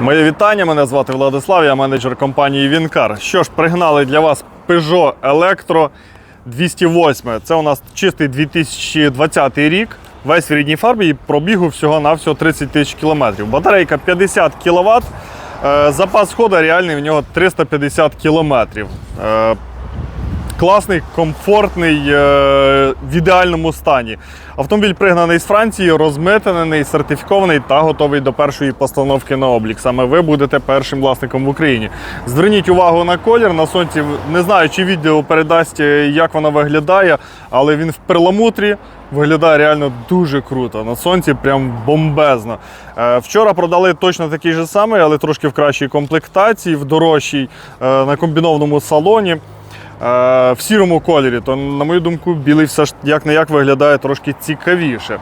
Моє вітання, мене звати Владислав, я менеджер компанії Вінкар. Що ж, пригнали для вас Peugeot Electro 208. Це у нас чистий 2020 рік. Весь в рідній фарбі і пробігу всього на всього 30 тисяч кілометрів. Батарейка 50 кВт. Запас ходу реальний в нього 350 кілометрів. Класний, комфортний, е, в ідеальному стані. Автомобіль пригнаний з Франції, розмитнений, сертифікований та готовий до першої постановки на облік. Саме ви будете першим власником в Україні. Зверніть увагу на колір. На сонці не знаю, чи відео передасть, е, як вона виглядає, але він в перламутрі. Виглядає реально дуже круто. На сонці прям бомбезно. Е, Вчора продали точно такий же самий, але трошки в кращій комплектації, в дорожчій, на комбінованому салоні. Е, в сірому кольорі, то, на мою думку, білий все ж як не як виглядає трошки цікавіше.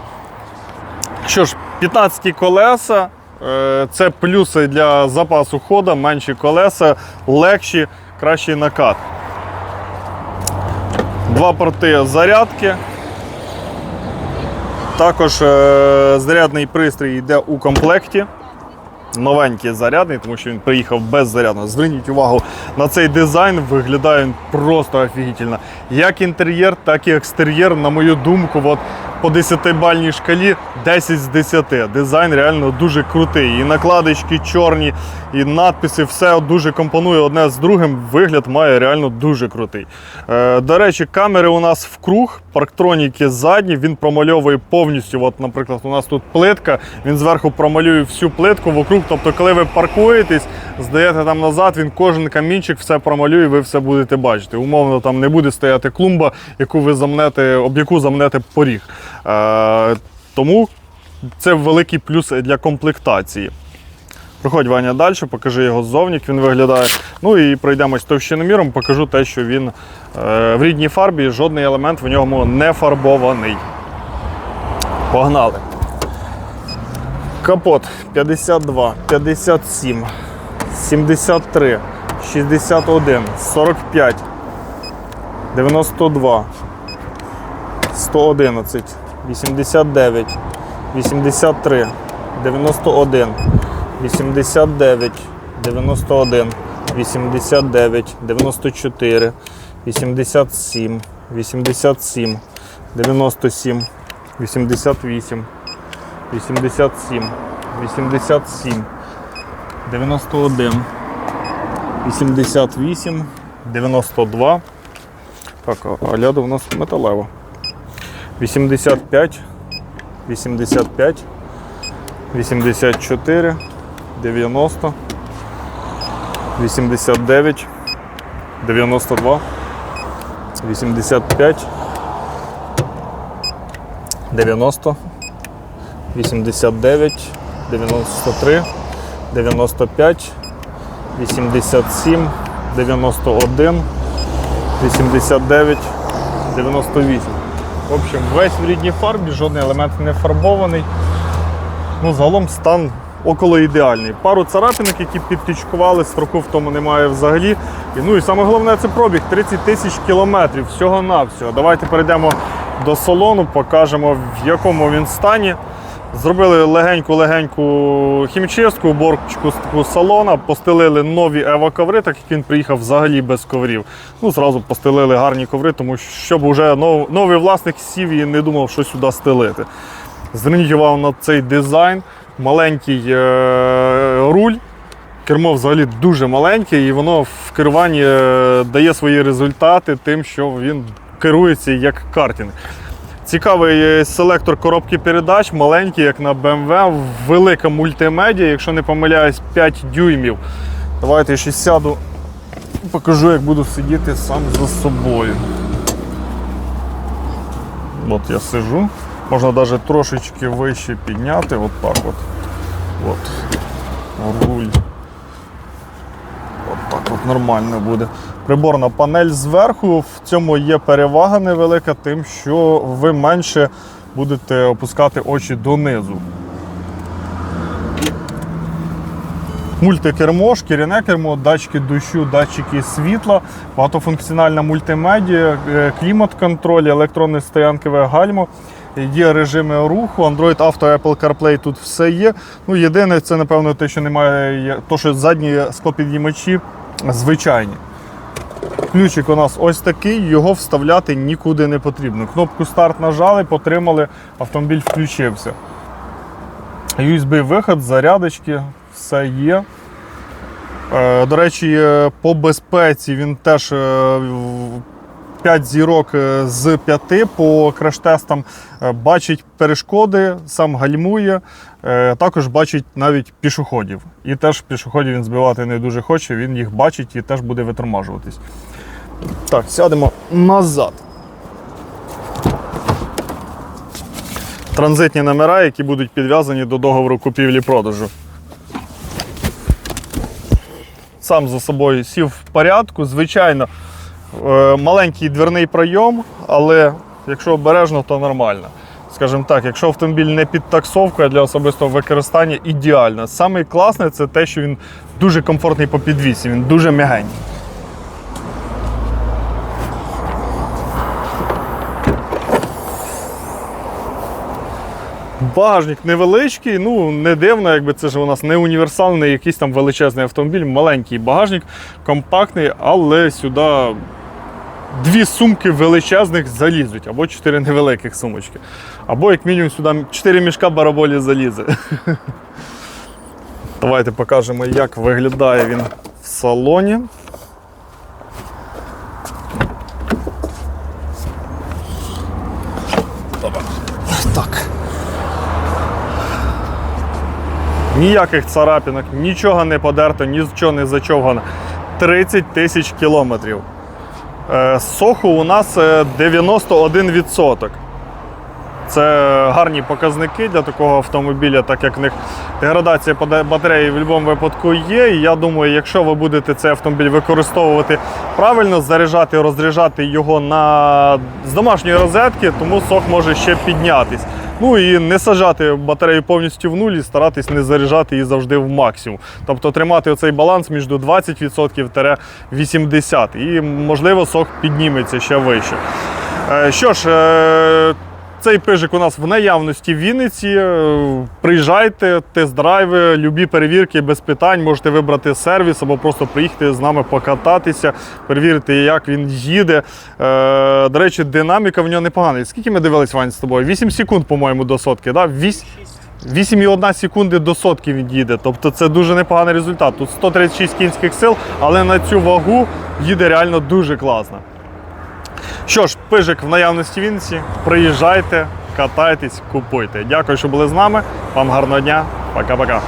Що ж, 15 колеса. е, Це плюси для запасу хода, менші колеса, легші, кращий накат. Два порти зарядки. Також е, зарядний пристрій йде у комплекті. Новенький зарядний, тому що він приїхав без зарядного. Зверніть увагу на цей дизайн, виглядає він просто офігітельно. Як інтер'єр, так і екстер'єр, на мою думку, от по 10-бальній шкалі 10 з 10. Дизайн реально дуже крутий. І накладочки чорні, і надписи, все дуже компонує одне з другим. Вигляд має реально дуже крутий. Е, до речі, камери у нас в круг, парктроніки задні, він промальовує повністю. От, наприклад, у нас тут плитка, він зверху промалює всю плитку вокруг. Тобто, коли ви паркуєтесь, здаєте там назад, він кожен камінчик все промалює, ви все будете бачити. Умовно, там не буде стояти клумба, яку ви замнете, об яку замнете поріг. Е, тому це великий плюс для комплектації. Проходь Ваня далі, покажи його ззовні, як він виглядає. Ну і пройдемось товщиноміром, покажу те, що він е, в рідній фарбі, жодний елемент в ньому не фарбований. Погнали. Капот 52, 57, 73, 61, 45, 92, 111, 89, 83, 91, 89, 91, 89, 94, 87, 87, 97, 88, 87, 87, 91, 88, 92. Так, а ляда у нас металева. 85, 85, 84, 90, 89, 92, 85, 90, 89, 93, 95, 87, 91, 89, 98. В общем, весь в рідній фарбі, жодний елемент не фарбований. Ну, загалом стан около ідеальний. Пару царапинок, які підтичкували, строку в тому немає взагалі. І, ну і саме головне це пробіг 30 тисяч кілометрів всього-навсього. Давайте перейдемо до салону, покажемо в якому він стані. Зробили легеньку-легеньку хімчистку, уборочку з салона, постелили нові ево-коври, так як він приїхав взагалі без коврів. Ну, зразу постелили гарні коври, тому що нов- новий власник сів і не думав, що сюди стелити. Зверніть увагу на цей дизайн, маленький е- руль. Кермо взагалі дуже маленьке, і воно в керуванні е, дає свої результати тим, що він керується як картинг. Цікавий е, селектор коробки передач, маленький, як на BMW, велика мультимедіа, якщо не помиляюсь, 5 дюймів. Давайте я ще сяду, покажу, як буду сидіти сам за собою. От я сижу. Можна навіть трошечки вище підняти, от так от. От. Руль. Так нормально буде. Приборна панель зверху. В цьому є перевага невелика, тим, що ви менше будете опускати очі донизу. Мультикермо, шкіряне кермо, датчики дощу, датчики світла, багатофункціональна мультимедіа, е, клімат-контроль, електронне стоянкове гальмо. є режими руху, Android Auto, Apple CarPlay, тут все є. Ну, єдине, це напевно те, що немає, то, що задні склопідіймачі звичайні. Ключик у нас ось такий, його вставляти нікуди не потрібно. Кнопку старт нажали, потримали, автомобіль включився. USB-виход, зарядочки, все є. Е, До речі, е, по безпеці він теж 5 зірок е, з 5 по краш-тестам е, бачить перешкоди, сам гальмує, е, також бачить навіть пішоходів. І теж пішоходів він збивати не дуже хоче, він їх бачить і теж буде витормажуватись. Так, сядемо назад. Транзитні номера, які будуть підв'язані до договору купівлі-продажу. Сам за собою сів в порядку. Звичайно, маленький дверний пройом, але якщо обережно, то нормально. Скажімо так, якщо автомобіль не під таксовку, для особистого використання ідеально. Саме класне це те, що він дуже комфортний по підвісі, він дуже м'ягенький. Багажник невеличкий, ну не дивно, якби це ж у нас не універсал, не якийсь там величезний автомобіль, маленький багажник, компактний, але сюди дві сумки величезних залізуть, або чотири невеликих сумочки. Або, як мінімум, сюди чотири мішка бараболі залізе. Давайте покажемо, як виглядає він в салоні. Так. Ніяких царапінок, нічого не подерто, нічого не зачовгано. 30 тисяч кілометрів. Е, Соху у нас е, 91%. Це гарні показники для такого автомобіля, так як в них деградація батареї в будь-якому випадку є. І я думаю, якщо ви будете цей автомобіль використовувати правильно, заряджати, розряджати його на... з домашньої розетки, тому сох може ще піднятись. Ну і не сажати батарею повністю в нуль і старатись не заряджати її завжди в максимум. Тобто тримати оцей баланс між 20% та 80%. І можливо сок підніметься ще вище. Е, Що ж, е, цей пижик у нас в наявності в Вінниці. Е, Приїжджайте, тест-драйви, любі перевірки без питань. Можете вибрати сервіс або просто приїхати з нами покататися, перевірити, як він їде. Е, До речі, динаміка в нього непогана. Скільки ми дивились Вань з тобою? 8 секунд, по-моєму, до сотки. Да? 8... 8,1 секунди до сотки він їде. Тобто це дуже непоганий результат. Тут 136 кінських сил, але на цю вагу їде реально дуже класно. Що ж, пижик в наявності вінці. Приїжджайте, катайтесь, купуйте. Дякую, що були з нами. Вам гарного дня. Пока-пока.